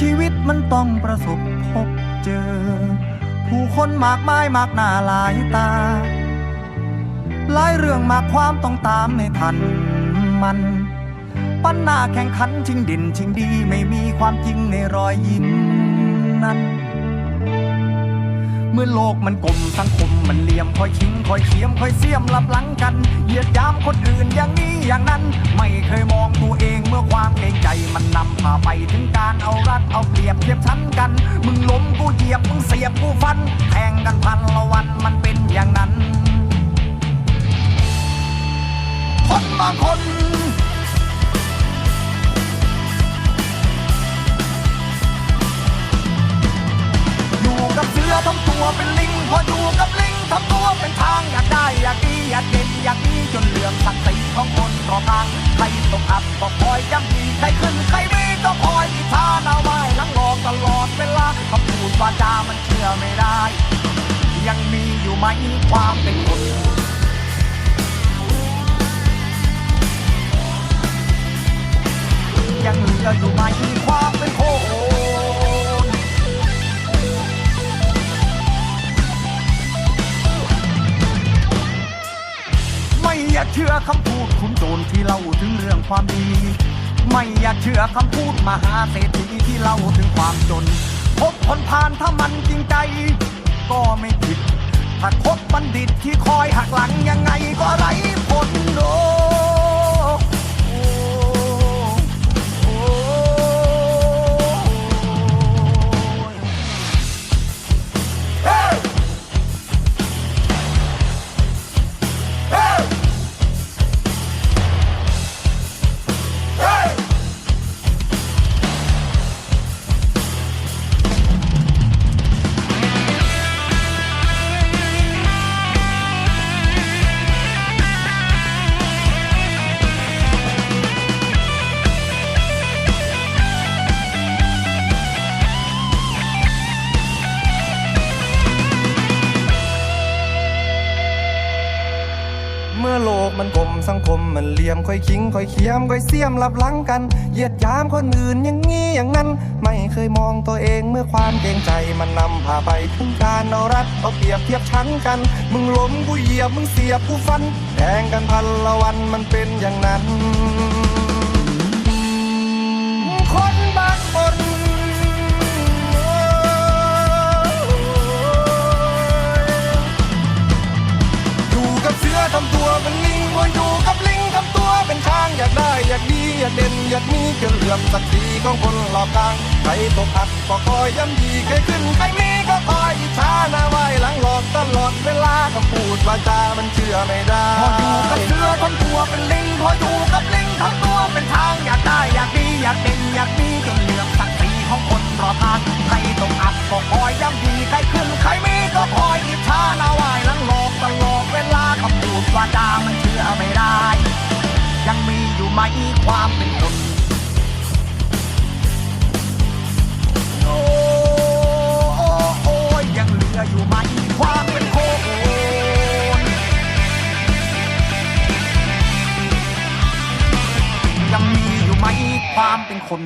ชีวิตมันต้องประสบพบเจอ ผู้คนมากมายมากหน้าหลายตา หลายเรื่องมากความต้องตามให้ทันมัน ปัญหาแข่งขันชิงดินชิงดีไม่มีความจริงในรอยยิ้มนั้น เมื่อโลกมันกลมสังคมมันเหลี่ยมคอยชิงคอยเขียมคอยเสียมลับหลังกันเหยียดยามคนอื่นอย่างนี้อย่างนั้น ไม่เคยมองตัวเองเมื่อความเกรงใจมัน ตัวเป็นลิง พออยู่กับลิงทำตัวเป็นทางอยากได้อยากดีอยากเด่นอยากดีจนเหลือมศักดิ์ศรีของคนรอบทางใครตกอับก็คอยย้ำดีใครขึ้นใครมีก็คอยอิจฉาหน้าไหวหลังหลอกตลอดเวลาคำพูดวาจามันเชื่อไม่ได้ ยังมีอยู่ไหมความเป็นคนยังเหลืออยู่ไหม เชื่อคำพูดคุณโจรที่เล่าถึงเรื่องความดี ไม่อยากเชื่อคำพูดมหาเศรษฐีที่เล่าถึงความจนพบคนพานถ้ามันจริงใจ ก็ไม่ผิด ถ้าคบบัณฑิตที่คอยหักหลังยังไงก็ไร้ผลโน สังคมมันเหลี่ยมค่อยคิงค่อยเคียมค่อยเสียมลับหลังกันเหยียดยามคนอื่นอย่างงี้อย่างนั้น ไม่เคยมองตัวเองเมื่อความเกรงใจมันนำพาไปถึงการเอารัดเอาเปรียบเทียบชั้นกัน มึงล้มกูเหยียบมึงเสียบกูฟันแทงกันพันละวันมันเป็นอย่างนั้น อยากเด่นอยามีเหลือบสักทีของคนหลอกกลางใครตกอับก็คอยย้ำยีเคยขึ้นใครมีก็คอยอิจฉาหน้าไหวหลังหลอกตลอดเวลาคำพูดวาจามันเชื่อไม่ได้พออยู่กับเสือทั้งตัวเป็นลิงพออยู่กับลิงทั้งตัวเป็นทางอยากได้อยากดีอยากเด่นอยากมีจน ไหมความเป็นคนโอ้โอ้โอ้ยยังเหลืออยู่ไหมความเป็นคนยังมีอยู่ไหมความเป็นคน